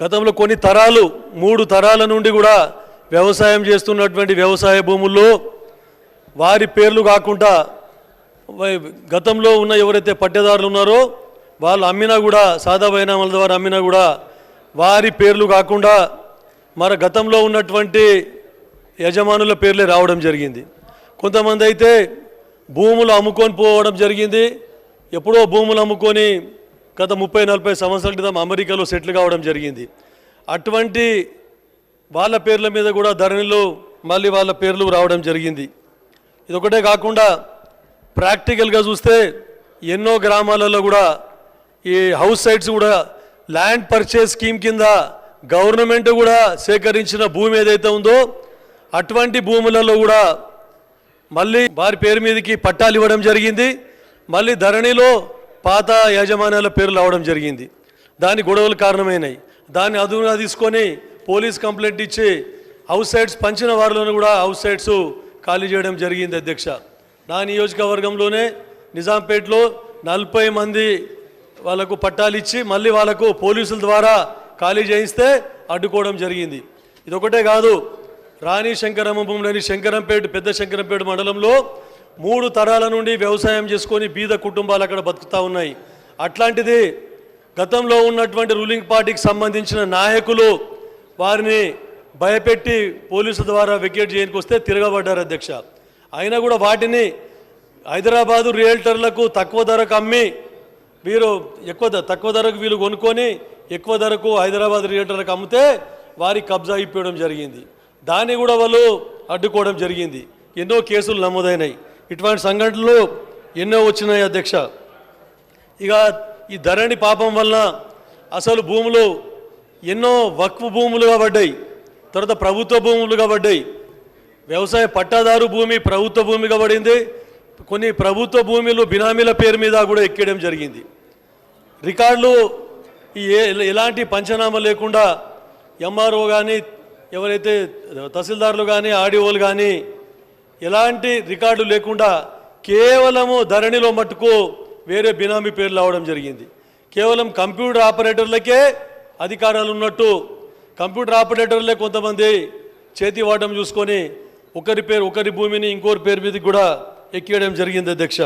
గతంలో కొన్ని తరాలు మూడు తరాల నుండి కూడా వ్యవసాయం చేస్తున్నటువంటి వ్యవసాయ భూముల్లో వారి పేర్లు కాకుండా గతంలో ఉన్న ఎవరైతే పట్టేదారులు ఉన్నారో వాళ్ళు అమ్మినా కూడా సాదా బైనామాల ద్వారా అమ్మినా కూడా వారి పేర్లు కాకుండా మరి గతంలో ఉన్నటువంటి యజమానుల పేర్లే రావడం జరిగింది. కొంతమంది అయితే భూములు అమ్ముకొని పోవడం జరిగింది. ఎప్పుడో భూములు అమ్ముకొని గత ముప్పై నలభై సంవత్సరాల క్రితం అమెరికాలో సెటిల్ కావడం జరిగింది. అటువంటి వాళ్ళ పేర్ల మీద కూడా ధరణిలో మళ్ళీ వాళ్ళ పేర్లు రావడం జరిగింది. ఇదొకటే కాకుండా ప్రాక్టికల్గా చూస్తే ఎన్నో గ్రామాలలో కూడా ఈ హౌస్ సైట్స్ కూడా ల్యాండ్ పర్చేస్ స్కీమ్ కింద గవర్నమెంట్ కూడా సేకరించిన భూమి ఏదైతే ఉందో అటువంటి భూములలో కూడా మళ్ళీ వారి పేరు మీదకి పట్టాలు ఇవ్వడం జరిగింది. మళ్ళీ ధరణిలో పాత యాజమాన్యాల పేర్లు అవడం జరిగింది. దాని గొడవలు కారణమైనాయి. దాన్ని అదునుగా తీసుకొని పోలీస్ కంప్లైంట్ ఇచ్చి హౌస్ సైట్స్ పంచిన వారిలోనూ కూడా హౌస్ సైట్స్ ఖాళీ చేయడం జరిగింది అధ్యక్ష. నా నియోజకవర్గంలోనే నిజాంపేటలో నలభై మంది వాళ్ళకు పట్టాలు ఇచ్చి మళ్ళీ వాళ్ళకు పోలీసుల ద్వారా ఖాళీ చేయిస్తే అడ్డుకోవడం జరిగింది. ఇదొకటే కాదు రాణి శంకరమ్మలోని శంకరంపేట పెద్ద శంకరంపేట మండలంలో మూడు తరాల నుండి వ్యవసాయం చేసుకొని బీద కుటుంబాలు అక్కడ బతుకుతూ ఉన్నాయి. అట్లాంటిది గతంలో ఉన్నటువంటి రూలింగ్ పార్టీకి సంబంధించిన నాయకులు వారిని భయపెట్టి పోలీసుల ద్వారా వికెట్ చేయడానికి వస్తే తిరగబడ్డారు అధ్యక్ష. అయినా కూడా వాటిని హైదరాబాదు రియల్టర్లకు తక్కువ ధరకు అమ్మి వీరు ఎక్కువ తక్కువ ధరకు వీళ్ళు కొనుక్కొని ఎక్కువ ధరకు హైదరాబాద్ రియల్టర్లకు అమ్మితే వారి కబ్జా ఇప్పించడం జరిగింది. దాన్ని కూడా వాళ్ళు అడ్డుకోవడం జరిగింది. ఎన్నో కేసులు నమోదైనాయి. ఇటువంటి సంఘటనలు ఎన్నో వచ్చినాయి అధ్యక్ష. ఇక ఈ ధరణి పాపం వలన అసలు భూములు ఎన్నో వక్ఫ్ భూములుగా పడ్డాయి తర్వాత ప్రభుత్వ భూములుగా పడ్డాయి. వ్యవసాయ పట్టాదారు భూమి ప్రభుత్వ భూమిగా పడింది కొన్ని ప్రభుత్వ భూములు బినామీల పేరు మీద కూడా ఎక్కేయడం జరిగింది. రికార్డులు ఈ ఏ- ఎలాంటి పంచనామా లేకుండా ఎంఆర్ఓ కానీ ఎవరైతే తహసీల్దార్లు కానీ ఆర్డీఓలు కానీ ఎలాంటి రికార్డు లేకుండా కేవలము ధరణిలో మట్టుకు వేరే బినామీ పేర్లు అవడం జరిగింది. కేవలం కంప్యూటర్ ఆపరేటర్లకే అధికారాలు ఉన్నట్టు కంప్యూటర్ ఆపరేటర్లే కొంతమంది చేతి వాడడం చూసుకొని ఒకరి పేరు ఒకరి భూమిని ఇంకోరి పేరు మీదకి కూడా ఎక్కియడం జరిగింది అధ్యక్ష.